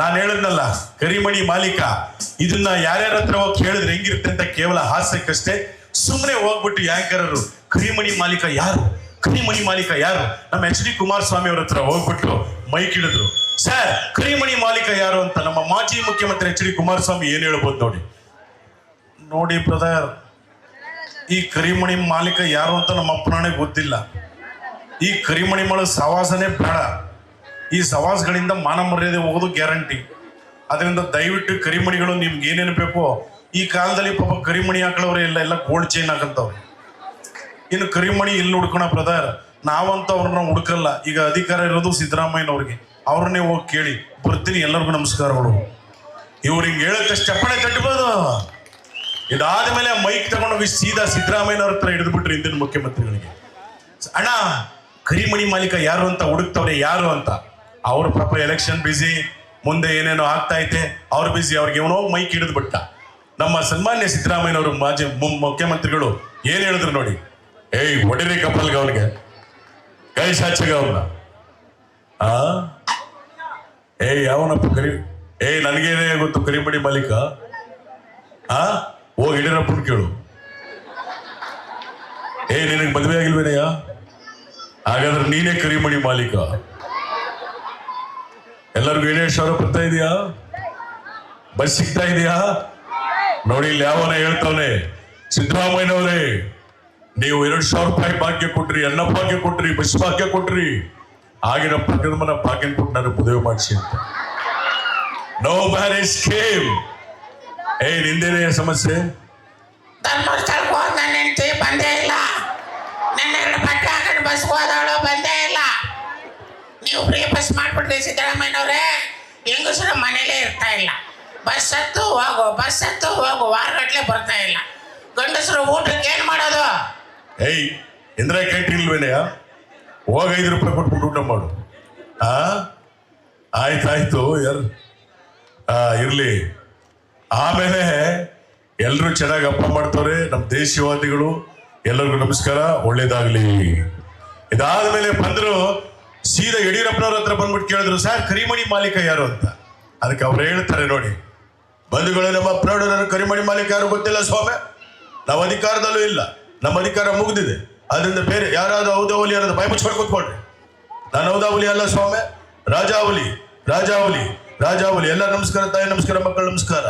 ನಾನು ಹೇಳದ್ನಲ್ಲ, ಕರಿಮಣಿ ಮಾಲೀಕ, ಇದನ್ನ ಯಾರ್ಯಾರ ಹತ್ರ ಹೋಗಿ ಕೇಳಿದ್ರೆ ಹೆಂಗಿರುತ್ತೆ ಅಂತ ಕೇವಲ ಹಾಸ್ಯಕ್ಕಷ್ಟೇ. ಸುಮ್ಮನೆ ಹೋಗ್ಬಿಟ್ಟು ಯಾಂಕರರು, ಕರಿಮಣಿ ಮಾಲೀಕ ಯಾರು? ಕರಿಮಣಿ ಮಾಲೀಕ ಯಾರು? ನಮ್ಮ ಎಚ್ ಡಿ ಕುಮಾರಸ್ವಾಮಿ ಅವ್ರ ಹತ್ರ ಹೋಗ್ಬಿಟ್ಟು ಮೈಕ್ ಹಿಡಿದ್ರು. ಸರ್, ಕರಿಮಣಿ ಮಾಲೀಕ ಯಾರು ಅಂತ ನಮ್ಮ ಮಾಜಿ ಮುಖ್ಯಮಂತ್ರಿ ಎಚ್ ಡಿ ಕುಮಾರಸ್ವಾಮಿ ಏನ್ ಹೇಳ್ಬೋದು ನೋಡಿ. ನೋಡಿ ಬ್ರದರ್, ಈ ಕರಿಮಣಿ ಮಾಲೀಕ ಯಾರು ಅಂತ ನಮ್ಮ ಅಪ್ಪನೇ ಗೊತ್ತಿಲ್ಲ. ಈ ಕರಿಮಣಿ ಮಳ ಸವಾಸನೆ ಬೇಡ. ಈ ಸವಾಸ್ಗಳಿಂದ ಮಾನ ಮರ್ಯಾದೆ ಹೋಗೋದು ಗ್ಯಾರಂಟಿ. ಅದರಿಂದ ದಯವಿಟ್ಟು ಕರಿಮಣಿಗಳು ನಿಮ್ಗೆ ಏನೇನು ಬೇಕೋ, ಈ ಕಾಲದಲ್ಲಿ ಪಾಪ ಕರಿಮಣಿ ಹಾಕಳವ್ರೆ ಇಲ್ಲ, ಎಲ್ಲ ಗೋಲ್ಡ್ ಚೈನ್ ಹಾಕಂತವ್ರು. ಇನ್ನು ಕರಿಮಣಿ ಇಲ್ಲಿ ಹುಡ್ಕೋಣ ಬ್ರದರ್ ನಾವಂತ ಅವ್ರನ್ನ ಹುಡ್ಕಲ್ಲ. ಈಗ ಅಧಿಕಾರ ಇರೋದು ಸಿದ್ದರಾಮಯ್ಯನವ್ರಿಗೆ. ಅವ್ರನ್ನೇ ಹೋಗಿ ಕೇಳಿ, ಬರ್ತೀನಿ ಎಲ್ಲರಿಗೂ ನಮಸ್ಕಾರಗಳು. ಇವ್ರು ಹಿಂಗೆ ಹೇಳಕ್ಕೆ ಚಪ್ಪಳೆ ತಟ್ಟಬೋದು. ಇದಾದ ಮೇಲೆ ಮೈಕ್ ತಗೊಂಡೋಗಿ ಸೀದಾ ಸಿದ್ದರಾಮಯ್ಯನವ್ರ ಹತ್ರ ಹಿಡಿದ್ಬಿಟ್ರು ಇಂದಿನ ಮುಖ್ಯಮಂತ್ರಿಗಳಿಗೆ. ಅಣ್ಣ, ಕರಿಮಣಿ ಮಾಲೀಕ ಯಾರು ಅಂತ ಹುಡುಕ್ತವ್ರೆ ಯಾರು ಅಂತ? ಅವ್ರ ಪಾಪ ಎಲೆಕ್ಷನ್ ಬಿಸಿ ಮುಂದೆ ಏನೇನೋ ಆಗ್ತಾ ಐತೆ, ಅವ್ರು ಬಿಸಿ ಅವ್ರಿಗೆ ಇವನೋ ಮೈಕ್ ಹಿಡಿದು ಬಿಟ್ಟ. ನಮ್ಮ ಸನ್ಮಾನ್ಯ ಸಿದ್ದರಾಮಯ್ಯನವರು ಮಾಜಿ ಮುಖ್ಯಮಂತ್ರಿಗಳು ಏನ್ ಹೇಳಿದ್ರು ನೋಡಿ. ಏಯ್ ಒಡಿರಿ ಕಪ್ಪಲ್ಗೆ ಅವ್ರಿಗೆ ಕೈ ಸಾಚಗ ಅವ್ರನ್ನ ಆ? ಏಯ್, ಯಾವನಪ್ಪ ಕರಿ, ಏಯ್ ನನಗೇನೇ ಗೊತ್ತು ಕರಿಮಣಿ ಮಾಲೀಕ? ಆ? ಓ ಹಿಡಿರಪ್ಪನ್ ಕೇಳು. ಏಯ್, ನಿನಗೆ ಮದುವೆ ಆಗಿಲ್ವೇನಯ್ಯ? ಹಾಗಾದ್ರೆ ನೀನೇ ಕರಿಮಣಿ ಮಾಲೀಕ. ಎಲ್ಲರಿಗೂ ಏನೇ ಸಾವಿರ ಬರ್ತಾ ಇದೆಯಾ? ಬಸ್ ಸಿಗ್ತಾ ಇದೆಯಾ? ನೋಡಿ ಇಲ್ಲಿ ಯಾವನ ಹೇಳ್ತಾನೆ ಸಿದ್ದರಾಮಯ್ಯನವರೇ, ನೀವು ಎರಡು ಸಾವಿರ ರೂಪಾಯಿ ಭಾಗ್ಯ ಕೊಟ್ರಿ, ಅನ್ನ ಭಾಗ್ಯ ಕೊಟ್ರಿ, ಬಸ್ ಭಾಗ್ಯ ಕೊಟ್ರಿ. ಆಗಿನ ಪಕ್ಕದ ಮನ ಭಾಗ್ಯ ಕೊಟ್ಟು ನಾನು ಮದುವೆ ಮಾಡಿಸಿ ಅಂತ. ನೋ ಮ್ಯಾರೇಜ್ ಸ್ಕೀಮ್ ಏ, ನಿಂದೇನೇ ಸಮಸ್ಯೆ? ಬಂದೇ ಇಲ್ಲ. ಬಸ್ ಹೋದವಳು ಬಂದೇ ನೀವು ಫ್ರೀ ಬಸ್ ಮಾಡ್ಬಿಟ್ರಿ ಸಿದ್ದರಾಮಯ್ಯನವ್ರೆ. ಹೆಂಗಸರು ಮನೇಲೇ ಇರ್ತಾ ಇಲ್ಲ. ಬಸ್ ಹತ್ತು ಹೋಗು ಬಸ್ ಹತ್ತು ಹೋಗು, ವಾರಗಟ್ಲೆ ಬರ್ತಾ ಇಲ್ಲ. ಗಂಡಸರು ಊಟಕ್ಕೆ ಏನು ಮಾಡೋದು? ಏಯ್, ಇಂದ್ರೆ ಕ್ಯಾಂಟೀನ್ ಇಲ್ವೇನೆಯ ಹೋಗ ಐದು ರೂಪಾಯಿ ಕೊಟ್ಬಿಟ್ಟು ಊಟ ಮಾಡು. ಆ? ಆಯ್ತಾಯ್ತು, ಯಾರು? ಇರ್ಲಿ. ಆಮೇಲೆ ಎಲ್ಲರೂ ಚೆನ್ನಾಗಿ ಅಪ್ಪ ಮಾಡ್ತವ್ರೆ ನಮ್ಮ ದೇಶವಾದಿಗಳು ಎಲ್ಲರಿಗೂ ನಮಸ್ಕಾರ, ಒಳ್ಳೇದಾಗಲಿ. ಇದಾದ ಮೇಲೆ ಬಂದ್ರು ಸೀದಾ ಯಡಿಯೂರಪ್ಪನವ್ರ ಹತ್ರ ಬಂದ್ಬಿಟ್ಟು ಕೇಳಿದ್ರು, ಸರ್, ಕರಿಮಣಿ ಮಾಲೀಕ ಯಾರು ಅಂತ? ಅದಕ್ಕೆ ಅವ್ರು ಹೇಳ್ತಾರೆ ನೋಡಿ, ಬಂಧುಗಳು, ನಮ್ಮ ಪ್ರೌಢರ ಕರಿಮಣಿ ಮಾಲೀಕ ಯಾರು ಗೊತ್ತಿಲ್ಲ ಸ್ವಾಮಿ? ನಾವು ಅಧಿಕಾರದಲ್ಲೂ ಇಲ್ಲ. ನಮ್ಮ ಅಧಿಕಾರ ಮುಗಿದಿದೆ. ಅದರಿಂದ ಬೇರೆ ಯಾರಾದ್ರೂ ಔದಾವಲಿ ಅನ್ನೋದು ಭಯ ಕೂತ್ಕೊಂಡ್ರಿ ನಾನು ಔದಾವಲಿ ಅಲ್ಲ ಸ್ವಾಮಿ. ರಾಜಾವಲಿ ರಾಜಾವಲಿ ರಾಜಾವಲಿ ಎಲ್ಲ ನಮಸ್ಕಾರ ತಾಯಿ, ನಮಸ್ಕಾರ ಮಕ್ಕಳು, ನಮಸ್ಕಾರ.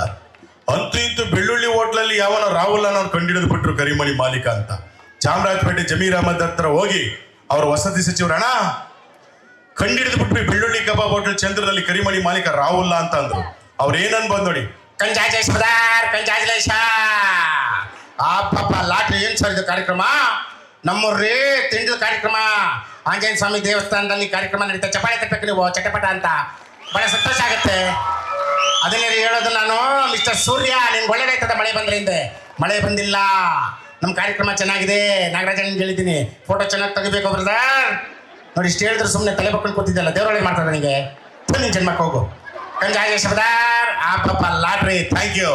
ಅಂತೂ ಇಂತೂ ಬೆಳ್ಳುಳ್ಳಿ ಹೋಟ್ಲಲ್ಲಿ ಯಾವನ ರಾಹುಲ್ ಅನ್ನೋನು ಕಂಡಿಡಿದು ಬಿಟ್ರು ಕರಿಮಣಿ ಮಾಲೀಕ ಅಂತ. ಚಾಮರಾಜಪೇಟೆ ಜಮೀರ್ ಅಹಮದ್ ಹತ್ರ ಹೋಗಿ ಅವ್ರ ವಸತಿ ಸಚಿವರು ಅಣ್ಣ ಕಂಡಿಡಿದು ಬಿಟ್ವಿ ಬೆಳ್ಳುಳ್ಳಿ ಕಬಾಬ್ ಹೋಟೆಲ್ ಚಂದ್ರದಲ್ಲಿ ಕರಿಮಣಿ ಮಾಲೀಕ ರಾಹುಲ್ಲ ಅಂತ ಅಂದ್ರು. ಅವ್ರು ಬಂದ್ ನೋಡಿ ಪಾಪ ಲಾಟ್ರಿ ಏನ್ ಸರ್ ಇದು ಕಾರ್ಯಕ್ರಮ? ನಮ್ಮೂರ್ರಿ ತಿಂಡಿದ ಕಾರ್ಯಕ್ರಮ. ಆಂಜನೇಯ ಸ್ವಾಮಿ ದೇವಸ್ಥಾನದಲ್ಲಿ ಕಾರ್ಯಕ್ರಮ ನಡೀತಾ ಚಪಾಳಿ ತಟ್ಟಬೇಕು ನೀವು ಚಟಪಟ ಅಂತ. ಬಹಳ ಸಂತೋಷ ಆಗುತ್ತೆ. ಅದನ್ನೇ ಹೇಳೋದು ನಾನು, ಮಿಸ್ಟರ್ ಸೂರ್ಯ ನಿನ್ಗೆ ಒಳ್ಳೇದಾಯ್ತದ ಮಳೆ ಬಂದ್ರೆ ಹಿಂದೆ? ಮಳೆ ಬಂದಿಲ್ಲ. ನಮ್ಮ ಕಾರ್ಯಕ್ರಮ ಚೆನ್ನಾಗಿದೆ. ನಾಗರಾಜ ನಿನ್ಗೆ ಹೇಳಿದ್ದೀನಿ. ಫೋಟೋ ಚೆನ್ನಾಗಿ ತೆಗಿಬೇಕು ಬ್ರದರ್. ನೋಡಿ ಇಷ್ಟು ಹೇಳಿದ್ರು ಸುಮ್ಮನೆ ತಲೆ ಬಕ್ಕಳು ಕೂತಿದ್ದಲ್ಲ, ದೇವರೊಳಗೆ ಮಾಡ್ತಾರೆ ನನಗೆ. ನೀನು ಜನ್ಮಕ್ಕೆ ಹೋಗು. ಕಂಜಾಯ ಶಬ್ದಾರ್, ಆ ಪಾಪ ಲಾಟ್ರಿ ಥ್ಯಾಂಕ್ ಯು